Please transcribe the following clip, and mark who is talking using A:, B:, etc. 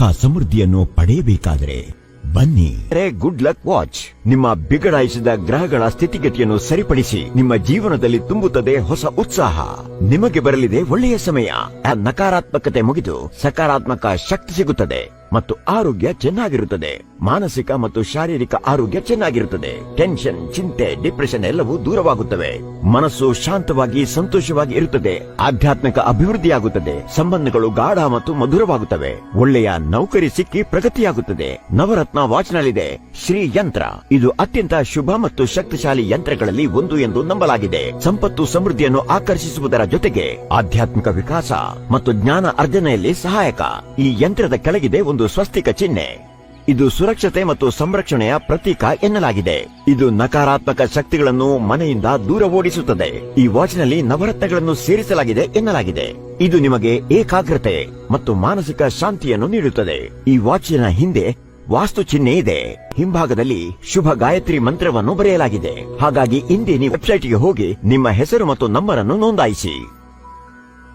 A: ಸುಖ ಸಮೃದ್ಧಿಯನ್ನು ಪಡೆಯಬೇಕಾದರೆ ಬನ್ನಿ. ಗುಡ್ ಲಕ್ ವಾಚ್ ನಿಮ್ಮ ಬಿಗಡಾಯಿಸಿದ ಗ್ರಹಗಳ ಸ್ಥಿತಿಗತಿಯನ್ನು ಸರಿಪಡಿಸಿ ನಿಮ್ಮ ಜೀವನದಲ್ಲಿ ತುಂಬುತ್ತದೆ ಹೊಸ ಉತ್ಸಾಹ. ನಿಮಗೆ ಬರಲಿದೆ ಒಳ್ಳೆಯ ಸಮಯ. ನಕಾರಾತ್ಮಕತೆ ಮುಗಿದು ಸಕಾರಾತ್ಮಕ ಶಕ್ತಿ ಸಿಗುತ್ತದೆ. ಮತ್ತು ಆರೋಗ್ಯ ಚೆನ್ನಾಗಿರುತ್ತದೆ. ಮಾನಸಿಕ ಮತ್ತು ಶಾರೀರಿಕ ಆರೋಗ್ಯ ಚೆನ್ನಾಗಿರುತ್ತದೆ. ಟೆನ್ಷನ್ ಚಿಂತೆ ಡಿಪ್ರೆಷನ್ ಎಲ್ಲವೂ ದೂರವಾಗುತ್ತವೆ. ಮನಸ್ಸು ಶಾಂತವಾಗಿ, ಸಂತೋಷವಾಗಿ ಇರುತ್ತದೆ. ಆಧ್ಯಾತ್ಮಿಕ ಅಭಿವೃದ್ಧಿಯಾಗುತ್ತದೆ. ಸಂಬಂಧಗಳು ಗಾಢ ಮತ್ತು ಮಧುರವಾಗುತ್ತವೆ. ಒಳ್ಳೆಯ ನೌಕರಿ ಸಿಕ್ಕಿ ಪ್ರಗತಿಯಾಗುತ್ತದೆ. ನವರತ್ನ ವಾಚ್ನಲ್ಲಿದೆ. ಶ್ರೀ ಯಂತ್ರ. ಇದು ಅತ್ಯಂತ ಶುಭ ಮತ್ತು ಶಕ್ತಿಶಾಲಿ ಯಂತ್ರಗಳಲ್ಲಿ ಒಂದು ಎಂದು ನಂಬಲಾಗಿದೆ. ಸಂಪತ್ತು ಸಮೃದ್ಧಿಯನ್ನು ಆಕರ್ಷಿಸುವುದರ ಜೊತೆಗೆ ಆಧ್ಯಾತ್ಮಿಕ ವಿಕಾಸ ಮತ್ತು ಜ್ಞಾನ ಅರ್ಜನೆಯಲ್ಲಿ ಸಹಾಯಕ. ಈ ಯಂತ್ರದ ಕೆಳಗಿದೆ ಒಂದು ಸ್ವಸ್ತಿಕ ಚಿಹ್ನೆ. ಇದು ಸುರಕ್ಷತೆ ಮತ್ತು ಸಂರಕ್ಷಣೆಯ ಪ್ರತೀಕ ಎನ್ನಲಾಗಿದೆ. ಇದು ನಕಾರಾತ್ಮಕ ಶಕ್ತಿಗಳನ್ನು ಮನೆಯಿಂದ ದೂರ ಓಡಿಸುತ್ತದೆ. ಈ ವಾಚ್ನಲ್ಲಿ ನವರತ್ನಗಳನ್ನು ಸೇರಿಸಲಾಗಿದೆ ಎನ್ನಲಾಗಿದೆ. ಇದು ನಿಮಗೆ ಏಕಾಗ್ರತೆ ಮತ್ತು ಮಾನಸಿಕ ಶಾಂತಿಯನ್ನು ನೀಡುತ್ತದೆ. ಈ ವಾಚಿನ ಹಿಂದೆ ವಾಸ್ತು ಚಿಹ್ನೆ ಇದೆ. ಹಿಂಭಾಗದಲ್ಲಿ ಶುಭ ಗಾಯತ್ರಿ ಮಂತ್ರವನ್ನು ಬರೆಯಲಾಗಿದೆ. ಹಾಗಾಗಿ ಇಂದೇ ನೀವು ವೆಬ್ಸೈಟ್ಗೆ ಹೋಗಿ ನಿಮ್ಮ ಹೆಸರು ಮತ್ತು ನಂಬರ್ ಅನ್ನು ನೋಂದಾಯಿಸಿ.